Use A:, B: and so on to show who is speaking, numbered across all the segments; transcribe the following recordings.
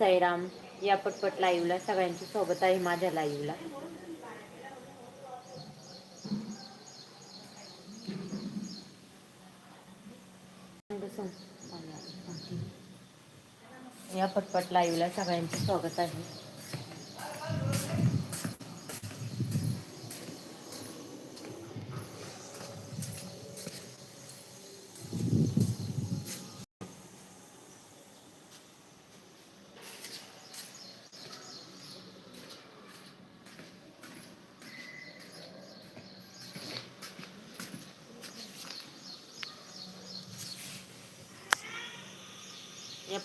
A: साईराम या पटपट लाईव्हला सगळ्यांची सोबत आहे माझ्या लाईव्हला या पटपट लाईव्हला सगळ्यांचे स्वागत आहे.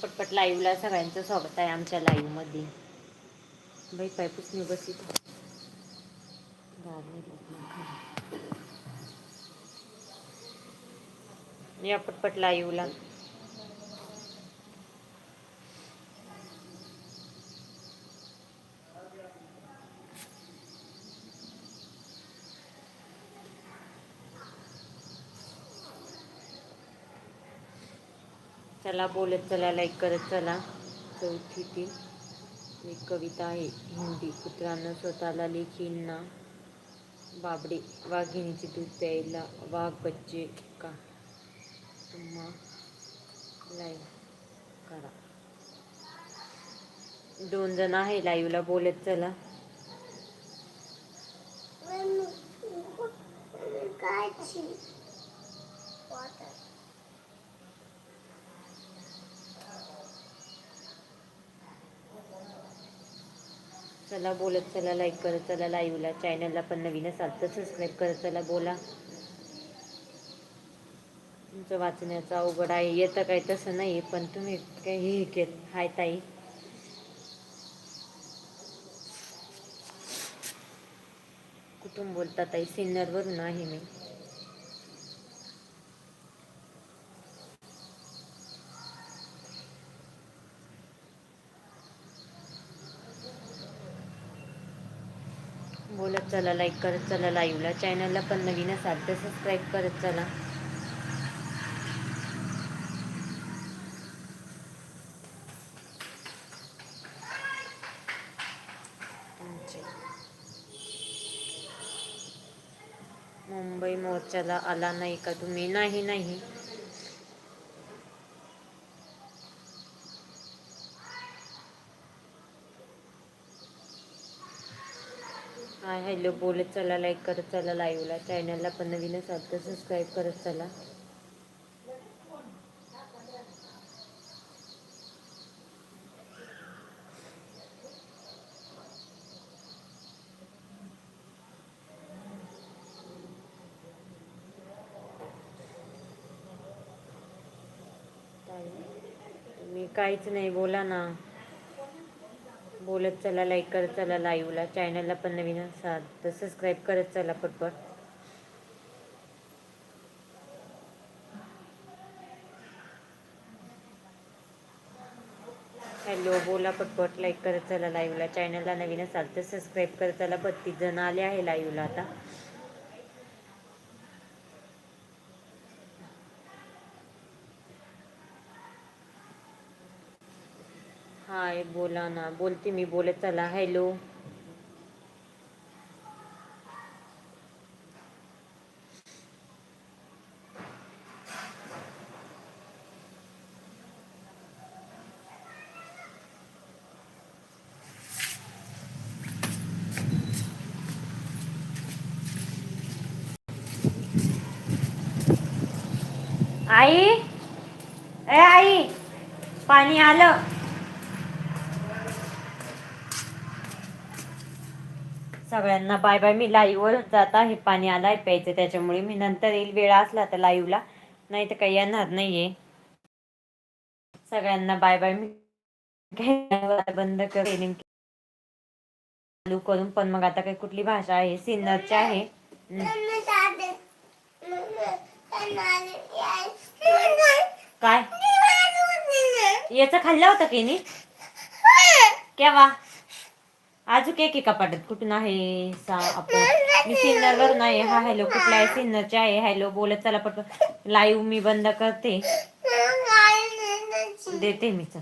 A: पटपट लाईव्हला सगळ्यांचं स्वागत आहे आमच्या लाईव्हमध्ये. बाई पाय पुसणी बसित या पटपट लाईव्हला चला बोलत चला लाईक करत चला. चौथीतील एक कविता आहे हिंदी. कुत्रानं स्वतःला लेखींना बाबडे वाघिणीचे दूध प्यायला वाघ बच्चे का? तुम्हा लाईव्ह करा. दोन जण आहे लाईव्हला बोलत चला. चला बोलत चला लाईक करत चला लाईव्हला चॅनलला पण नवीन असाल तर सबस्क्राईब करत चला बोला. तुमचं वाचण्याचं अवघड आहे येतं काही तसं नाही पण तुम्ही काही हे हाय ताई. कुठून बोलता ताई? सिन्नरवरून आहे मी. बोलत चला लाईक करत चला लाईव्हला चॅनलला पण नवीन असाल तर सबस्क्राईब करत चला. मुंबई मोर्चाला आला नाही का तुम्ही? नाही नाही. हाय हॅलो बोलत चला लाईक करत चला लाईव्हला चॅनलला पण नवीन असाल तर सबस्क्राईब करत चला. तुम्ही काहीच नाही बोला ना. बोलत चला लाईक करत चला लाईव्हला चॅनलला पण नवीन असाल तर सबस्क्राईब करत चला पटपट. हॅलो बोला पटपट. लाईक करत चला लाईव्हला चॅनलला नवीन असाल तर सबस्क्राईब करत चला. बत्तीस जण आले आहे लाईव्हला आता. हाय बोला ना. बोलते मी बोलत चला. हॅलो आई? ए आई पाणी आलं. सगळ्यांना बाय बाय. मी लाईव्हवर जात आहे पाणी आलाय प्यायचं त्याच्यामुळे. मी नंतर येईल वेळ असला तर लाईव्हला. नाही तर काही येणार नाहीये. सगळ्यांना बाय बाय. मी बंद करेन. चालू करून. पण मग आता काही कुठली भाषा आहे? सिन्नरची आहे. काय? याचं खाल्लं होतं की नी केव्हा? अजून एक एका पाठत कुठून आहे? सा आपण मी सिन्नरवरून आहे. हा हॅलो कुठला आहे? सिन्नरचे आहे. हॅलो बोलत चला पट लाईव्ह मी बंद करते. देते मी चल.